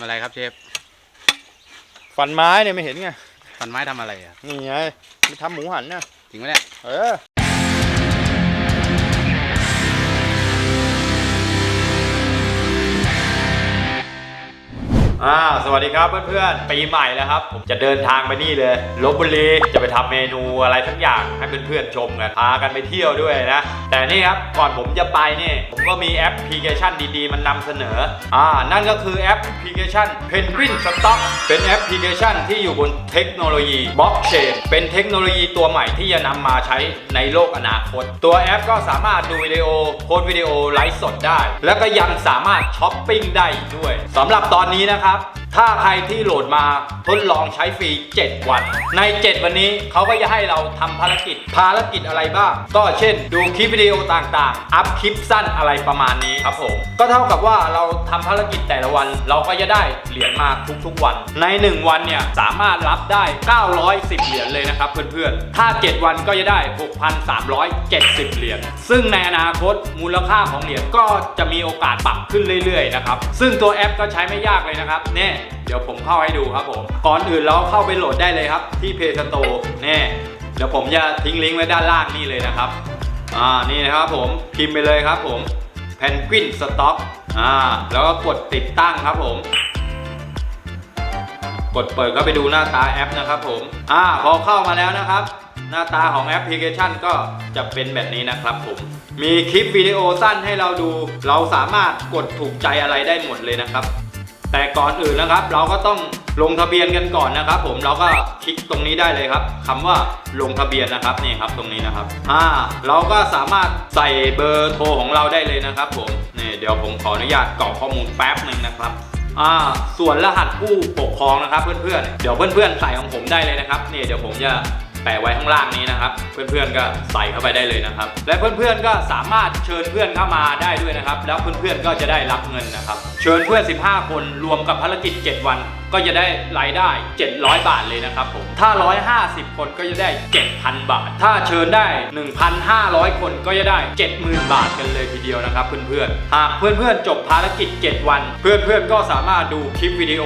ำอะไรครับเชฟฟันไม้เนี่ยไม่เห็นไงฟันไม้ทำอะไรอะนี่ไงไปทำหมูหันนะจริงไหมเนี่ยเออ อ่าสวัสดีครับเพื่อนๆปีใหม่แล้วครับ ผมจะเดินทางไปนี่เลยลบบุรีจะไปทำเมนูอะไรทั้งอย่างให้เพื่อนๆชมกันพากันไปเที่ยวด้วยนะ แต่นี่ครับก่อนผมจะไปนี่ผมก็มีแอปพลิเคชันดีๆ มันนำเสนออ่านั่นก็คือแอปพลิเคชัน Penguin Stock เป็นแอปพลิเคชันที่อยู่บนเทคโนโลยีบล็อกเชนเป็นเทคโนโลยีตัวใหม่ที่จะนำมาใช้ในโลกอนาคต ตัวแอปก็สามารถดูวิดีโอโพสต์วิดีโอไลฟ์สดได้ แล้วก็ยังสามารถช้อปปิ้งได้ด้วยสำหรับตอนนี้นะครับครับถ้าใครที่โหลดมาทดลองใช้ฟรี 7 วัน ใน 7 วันนี้เขาก็จะให้เราทำภารกิจ ภารกิจอะไรบ้าง ก็เช่น ดูคลิปวิดีโอต่างๆ อัพคลิปสั้นอะไรประมาณนี้ครับผม ก็เท่ากับว่าเราทำภารกิจแต่ละวัน เราก็จะได้เหรียญมาทุกๆวัน ใน 1 วันเนี่ยสามารถรับได้ 910 เหรียญเลยนะครับเพื่อนๆ ถ้า 7 วันก็จะได้ 6,370 เหรียญ ซึ่งในอนาคตมูลค่าของเหรียญก็จะมีโอกาสปรับขึ้นเรื่อยๆนะครับ ซึ่งตัวแอปก็ใช้ไม่ยากเลยนะครับ เนี่ยเดี๋ยวผมเข้าให้ดูครับผม ก่อนอื่นเราเข้าไปโหลดได้เลยครับ ที่ Play Store เน่เดี๋ยวผมจะทิ้งลิงก์ไว้ด้านล่างนี่เลยนะครับ อ่า นี่นะครับผม พิมพ์ไปเลยครับผม Penguin Stock อ่า แล้วก็กดติดตั้งครับผม กดเปิดก็ไปดูหน้าตาแอปนะครับผม อ่า พอเข้ามาแล้วนะครับ หน้าตาของแอปพลิเคชันก็จะเป็นแบบนี้นะครับผม มีคลิปวิดีโอสั้นให้เราดู เราสามารถกดถูกใจอะไรได้หมดเลยนะครับ แต่ก่อนอื่นนะครับ เราก็ต้องลงทะเบียนกันก่อนนะครับ ผมเราก็คลิกตรงนี้ได้เลยครับคำว่าลงทะเบียนนะครับนี่ครับตรงนี้นะครับอ่าเราก็สามารถใส่เบอร์โทรของเราได้เลยนะครับ ผมนี่เดี๋ยวผมขออนุญาตกรอกข้อมูลแป๊บหนึ่งนะครับอ่าส่วนรหัสผู้ปกครองนะครับ เพื่อนๆเดี๋ยวเพื่อนๆใส่ของผมได้เลยนะครับนี่เดี๋ยวผมจะ แปะไว้ข้างล่างนี้นะครับ เพื่อนๆก็ใส่เข้าไปได้เลยนะครับ และเพื่อนๆก็สามารถเชิญเพื่อนเข้ามาได้ด้วยนะครับ แล้วเพื่อนๆก็จะได้รับเงินนะครับ เชิญเพื่อน 15 คนรวมกับภารกิจ 7 วัน ก็จะได้รายได้ 700 บาทเลยนะครับผม ถ้า 150 คนก็จะได้ 7,000 บาท ถ้าเชิญได้ 1,500 คนก็จะได้ 70,000 บาทกันเลยทีเดียวนะครับเพื่อนๆ หากเพื่อนๆ จบภารกิจ 7 วัน เพื่อนๆ ก็สามารถดูคลิปวิดีโอ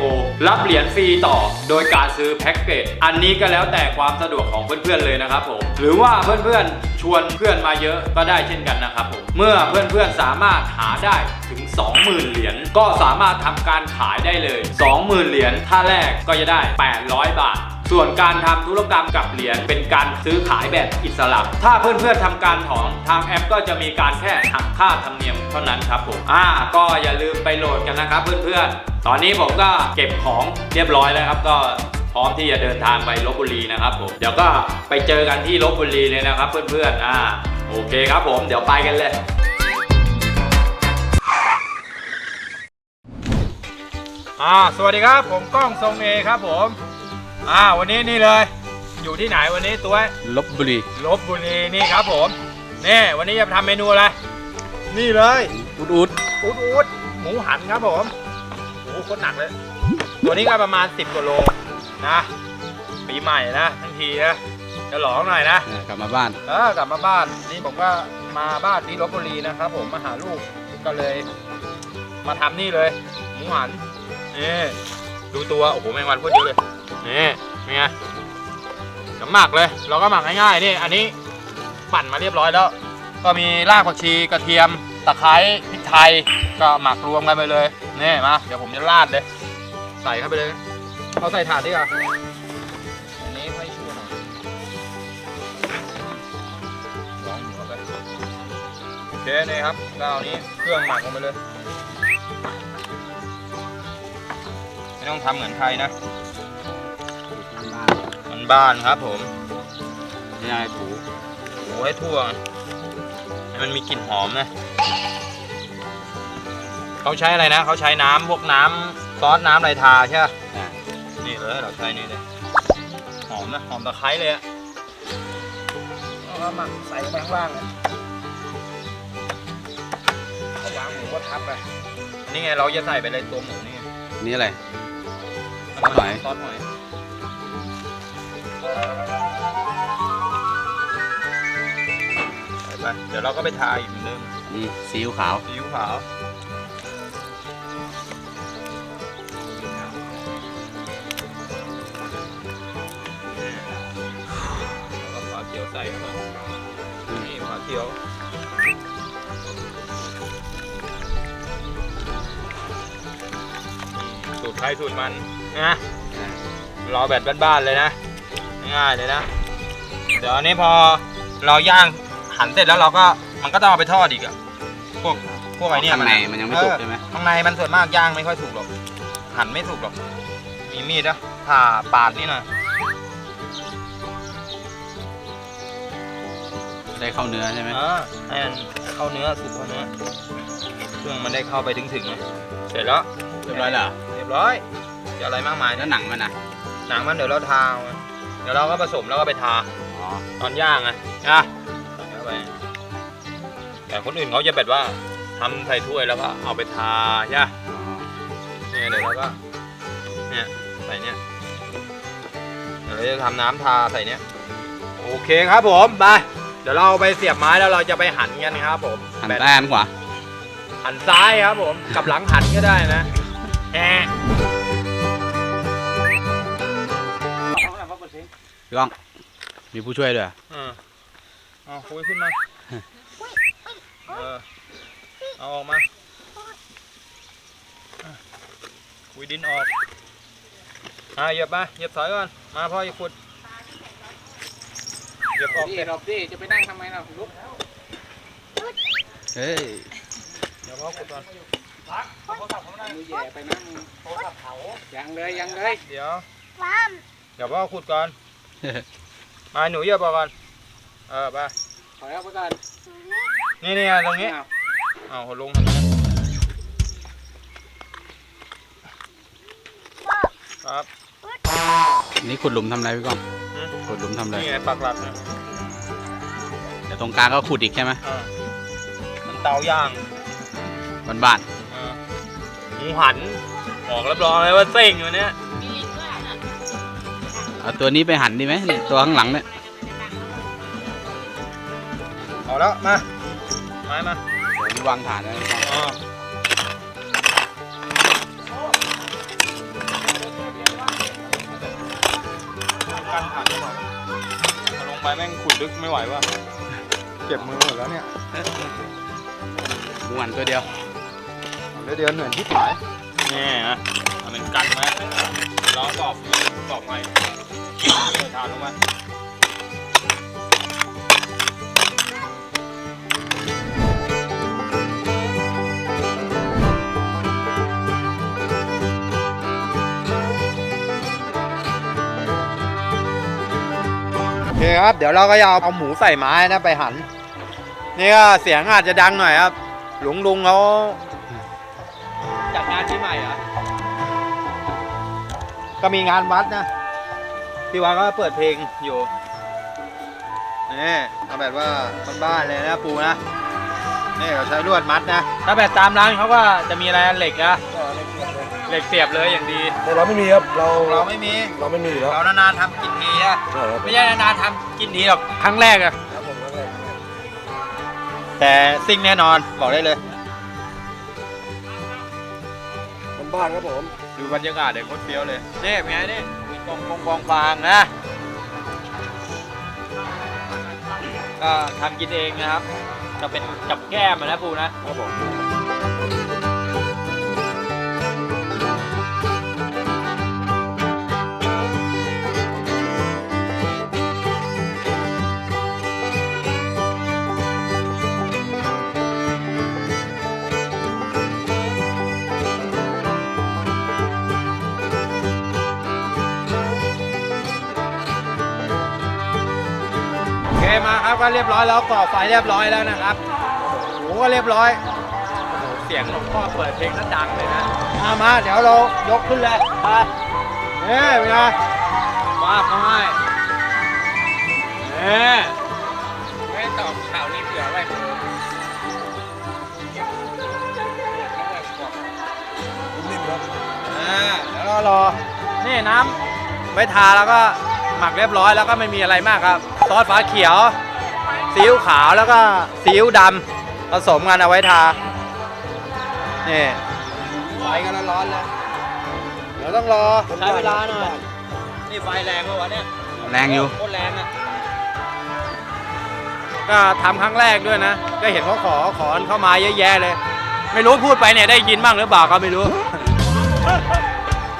รับเหรียญฟรีต่อ โดยการซื้อแพ็กเกจ อันนี้ก็แล้วแต่ความสะดวกของเพื่อนๆ เลยนะครับผม หรือว่าเพื่อนๆ ชวนเพื่อนมาเยอะก็ได้เช่นกันนะครับผมเมื่อเพื่อนๆสามารถหาได้ถึง 20,000 เหรียญก็สามารถทำการขายได้เลย 20,000 เหรียญถ้าแรกก็จะได้ 800 บาทส่วนการทำธุรกรรมกับเหรียญเป็นการซื้อขายแบบอิสระ ถ้าเพื่อนๆทำการถอนทางแอปก็จะมีการแค่หักค่าธรรมเนียมเท่านั้นครับผม อ่า ก็อย่าลืมไปโหลดกันนะครับเพื่อนๆ ตอนนี้ผมก็เก็บของเรียบร้อยแล้วครับก็ พร้อมที่จะเดินทางไปลบบุรีนะครับผมเดี๋ยวก็ไปเจอกันที่ลบบุรีเลยนะครับ เพื่อนๆอ่าโอเคครับผมเดี๋ยวไปกันเลยอ่าสวัสดีครับผมก้องทรงเอครับผมอ่าวันนี้นี่เลย อยู่ที่ไหนวันนี้ตัวลบบุรีลบบุรีนี่ครับผมนี่วันนี้จะทำเมนูอะไรนี่เลยอุดอุดอูดอูดหมูหันครับผมโอ้โหโคตรหนักเลย ตัวนี้ก็ประมาณ 10กว่าโล นะปีใหม่นะทั้งทีนะจะหลองหน่อยนะอ่ากลับมาบ้าน เออกลับมาบ้านนี่ผมก็มาบ้านที่ลบบุรีนะครับ ผมมาหาลูกก็เลย มาทำนี่เลยหมูหันนี่ดูตัวโอ้โหแมงวันโคตรเยอะเลยนี่เป็นไงจะหมักเลย เราก็หมักง่ายๆนี่อันนี้ปั่นมาเรียบร้อยแล้ว ก็มีรากผักชีกระเทียมตะไคร้พริกไทยก็หมักรวมกันไปเลยนี่มาเดี๋ยวผมจะราดเลย ใส่เข้าไปเลย เอาใส่ถาดดีกว่าอันนี้ให้ชัวร์หน่อยลองหัวไปโอเคนี่ครับก้าวนี้เครื่องหมักลงไปเลย ไม่ต้องทำเหมือนใครนะ มันบ้านครับผมนี่นายถูโอ้ให้ทั่วให้มันมีกลิ่นหอมนะเขาใช้อะไรนะ เขาใช้น้ำพวกน้ำซอสน้ำไรทาใช่ไหมอ่า นี่เลยเราใช้นี่เลยหอมนะหอมตะไคร้เลยอะแล้วก็หมักใส่ไปข้างล่างเลยเอาวางหมูก็ทับไปนี่ไงเราจะใส่ไปเลยตัวหมูนี่ไงนี่อะไร ซอสหอย ซอสหอยใส่ไปเดี๋ยวเราก็ไปทาอีกเหมือนเดิมนี่ซีอิ๊วขาว ซีอิ๊วขาว รใครสูตรมันนะรอแบบบ้านๆเลยนะ ง่ายๆเลยนะ เดี๋ยวอันนี้พอเราย่างหันเสร็จแล้วเราก็มันก็ต้องเอาไปทอดอีกอะพวกพวกไอ้เนี่ยข้างในอะมันยังไม่สุกใช่ไหมข้างในมันส่วนมากย่างไม่ค่อยสุกหรอก หั่นไม่สุกหรอก มีมีดนะผ่าปาดนี่หน่อยได้เข้าเนื้อใช่ไหมอ่าให้มันเข้าเนื้อสุกเข้าเนื้อเครื่องมันได้เข้าไปถึงถึงๆอะเสร็จแล้วเรียบร้อยแล้วเรียบร้อยจะอะไรมากมายแล้นะวหนังมันอะ หนังมันเดี๋ยวเราทาเอามาเดี๋ยวเราก็ผสมแล้วก็ไปทาอ๋อตอนย่างไงนะใส่เข้าไปแต่คนอื่นเขาจะแบบว่าทำใส่ถ้วยแล้วก็เอาไปทาใช่ปะเนี่ยเดี๋ยวเราก็เนี่ยใส่เนี่ยเดี๋ยวเราจะทำน้ำทาใส่เนี่ยโอเคครับผมไปเดี๋ยวเราไปเสียบไม้แล้วเราจะไปหั่นกันครับผมหันแบบใต้หันขวาหันซ้ายครับผมกับหลังหันก็ได้นะแฮะ พี่ก้อง มีผู้ช่วยด้วยเออเอาคุยขึ้นมา เออ เอาออกมาอะคุยดินออกอะเหยียบมาเหยียบถอยก่อน มาพ่ออย่าขุดเหยียบออกดิเสร็จหลบดิจะไปนั่งทำไมล่ะลุก เฮ้ย เดี๋ยวพ่อขุดก่อน มือแย่ไปนะมึงยังเลยยังเลยเดี๋ยวเดี๋ยวพ่อขุดก่อน มาหนูเยียบอก่อน เออไปถอยออกไปก่อนนี่นี่ตรงนี้อ้าวเอาลงทางนี้ครับนี่ขุดหลุมทำอะไรพี่ก้องขุดหลุมทำอะไรนี่ไงปักหลักเดี๋ยวตรงกลางก็ขุดอีกใช่ไหมมันเตาย่างบ้านอ่าห มูหันบอกรับรองเลยว่าเซ็งอยู่เนี่ยๆเอาตัวนี้ไปหั่นดีไหมเนี่ยตัวข้างหลังเนี่ยเอาแล้วมาไม้มาเดี๋ยววางฐานนะพี่ก้องอ่ากันผ่านก่อนเอาลงไปแม่งขุดลึกไม่ไหวว่ะเจ็บมือหมดแล้วเนี่ย หมูหันตัวเดียว เดี๋ยวเดือนเหนื่อยที่หายนี่นะทำเป็นกันไหมลองตอบตอบใหม่ทานลงมาโอเคครับ เดี๋ยวเราก็จะเอาหมูใส่ไม้นะไปหัน นี่ก็เสียงอาจจะดังหน่อยครับ หลุงลุงเขา จัดงานที่ใหม่เหรอ ก็มีงานวัดนะ ที่วัดก็เปิดเพลงอยู่นี่เอาแบบว่าบ้านๆเลยนะปูนะนี่เขาใช้ลวดมัดนะ ถ้าแบบตามร้านเขาก็จะมีอะไรเหล็กนะเหล็กเสียบเลยอย่างดี แต่เราไม่มีครับ เราเราไม่มี เราไม่มีอยู่แล้ว เรานานๆทำกินทีอะใช่ครับไม่ใช่นานๆทำกินทีหรอก ครั้งแรกอะครับผมแล้วก็แต่ซิ่งแน่นอนบอกได้เลย บ้านๆครับผม ดูบรรยากาศเด็กโคตรเฟี้ยวเลยนี่เป็นไงนี่มีกองกองกองฟางนะ ก็ทำกินเองนะครับ จะเป็นกับแก้มอะนะปูนะ ครับผม ก็เรียบร้อยแล้วก่อไฟเรียบร้อยแล้วนะครับหมูก็เรียบร้อยโอ้โหเสียงหลวงพ่อเปิดเพลงนั้นดังเลยนะมามาเดี๋ยวเรายกขึ้นเลยไปเฮ้ยเป็นไงมาบมาให้เฮ้ไม่ตอบข่าวนี้เผื่อไว้มึงนิ่มๆครับอ่าแล้วก็รอนี่น้ำไว้ทาแล้วก็หมักเรียบร้อยแล้วก็ไม่มีอะไรมากครับ ซอสฟ้าเขียว ซีอิ๊วขาวแล้วก็ซีอิ๊วดำผสมกันเอาไว้ทานี่ไฟกันร้อนๆเลยเดี๋ยวต้องรอใช้เวลาหน่อยนี่ไฟแรงปะวะเนี่ยแรงอยู่โคตรแรงอะก็ทำครั้งแรกด้วยนะ ก็เห็นเขาขอขอเข้ามาเยอะแยะเลย ไม่รู้พูดไปเนี่ยได้ยินบ้างหรือเปล่าก็ไม่รู้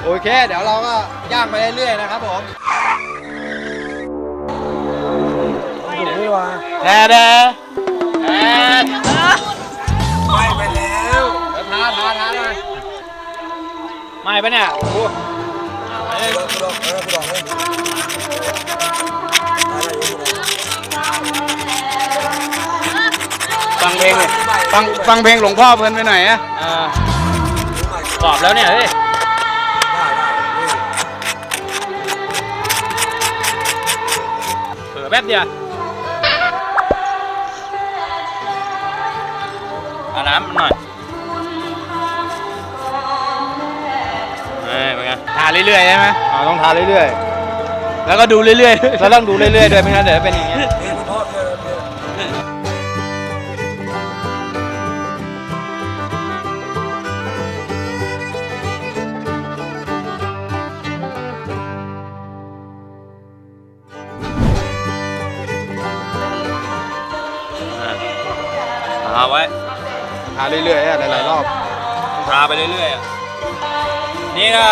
โอเค เดี๋ยวเราก็ย่างไปเรื่อยๆนะครับผม ถูกนี่วะแด่แด่แด่ไปไปแล้วท้าท้าท้าหน่อยไม่ปะเนี่ยโอ้โหเออกูลองเออกูลองเลยอะไรอยู่กูลองฟังเพลงเลยฟังฟังเพลงหลวงพ่อเพลินไปหน่อยอะอ่าขอบแล้วเนี่ยเฮ้ยได้ได้นี่เผลอแป๊บเดียว เอาน้ำมันหน่อยเฮ้ยเป็นไงทาเรื่อยๆใช่ไหมอ๋อต้องทาเรื่อยแล้วก็ดูเรื่อยๆเราต้องดูเรื่อยๆด้วยไม่งั้นเดี๋ยวเป็นอย่างเงี้ยเพลงมันทอดเลยเนี่ยทาไว้ ๆทาเรื่อยๆอะหลายๆรอบ ทาไปเรื่อยๆอะนี่ก็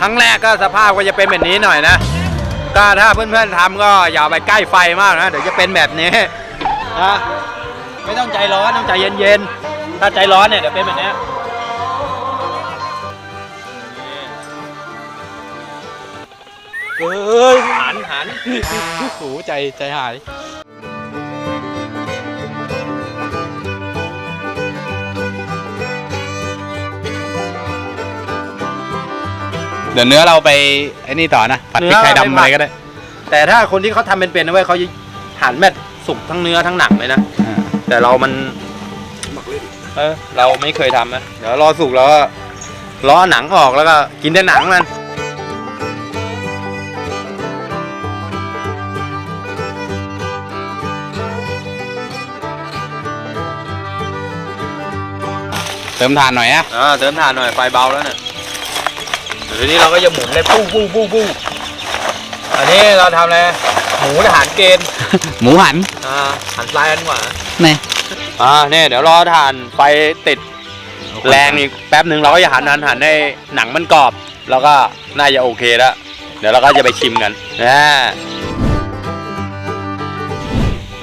ครั้งแรกก็สภาพก็จะเป็นแบบนี้หน่อยนะ ก็ถ้าเพื่อนๆทำก็อย่าเอาไปใกล้ไฟมากนะ เดี๋ยวจะเป็นแบบนี้นะไม่ต้องใจร้อนต้องใจเย็นๆ ถ้าใจร้อนเนี่ยเดี๋ยวเป็นแบบนี้เอ้ยหันหัน โอ้โหใจใจหาย ดี๋ยวเนื้อเราไปไอ้นี่ต่อนะผัดพริกไทยดำอะไรก็ได้แต่ถ้าคนที่เขาทำเป็นๆนะเว้ยเขาจะหั่นแบบสุกทั้งเนื้อทั้งหนังเลยนะ อ่าแต่เรามันหมักเลยเออ เราไม่เคยทำนะเดี๋ยวรอสุกแล้วก็ล้อหนังออกแล้วก็กินแต่หนังมัน เติมถ่านหน่อยอะอ่าเติมถ่านหน่อยไฟเบาแล้วเนี่ยเดี๋ยว ทีนี้เราก็จะหมุนเลยปุ้งปุ้งปุ้งปุ้งอันนี้เราทำอะไรหมูทหารเกณฑ์หมูหันอ่าหันปลายกันกว่านี่อ่าเนี่ยเดี๋ยวรอถ่านไฟติดแรงอีกแป๊บหนึ่งเราก็จะหันหันหันให้หนังมันกรอบ แล้วก็น่าจะโอเคแล้วเดี๋ยวเราก็จะไปชิมกันนะ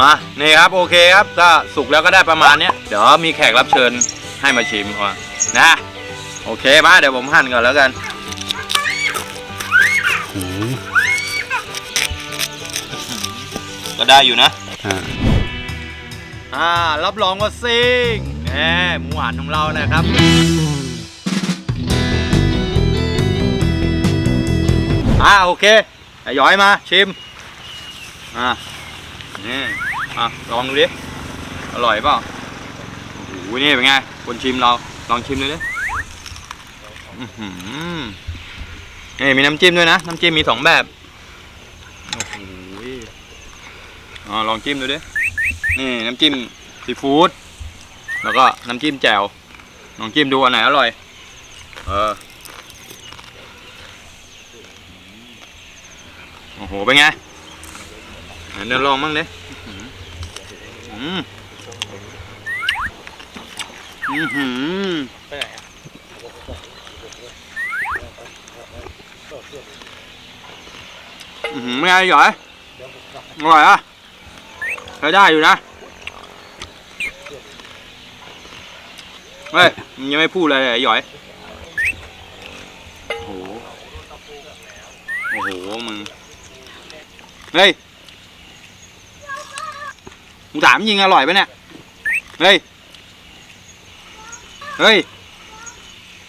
มานี่ครับโอเคครับก็สุกแล้วก็ได้ประมาณเนี้ยเดี๋ยวมีแขกรับเชิญให้มาชิมก่อนนะ โอเคมาเดี๋ยวผมหั่นก่อนแล้วกัน ก็ได้อยู่นะอ่าอ่ารับรองว่าซิ่งแหมหมูหันของเรานะครับอ่าโอเคไอ้ย้อยมาชิมอ่านี่อะลองดูดิอร่อยเปล่าโอ้โหนี่เป็นไงคนชิมเราลองชิมเลยดิอื้อหือนี่มีน้ำจิ้มด้วยนะ น้ำจิ้มมีสองแบบโอ้โห อลองจิ้มดูดิ นี่น้ำจิ้มซีฟู้ด แล้วก็น้ำจิ้มแจ่ว ลองจิ้มดูอันไหนอร่อย เออ โอ้โห เป็นไงไหนเดินลองมั่งดิอืมอืมหืมอือหือไม่ไงหยอยอร่อยอะ ใช้ได้อยู่นะ เฮ้ยมึงยังไม่พูดอะไรเลยไอ้หยอย โอ้โห โอ้โห มึง เฮ้ยมึงถามจริงอร่อยปะเนี่ย เฮ้ย เฮ้ย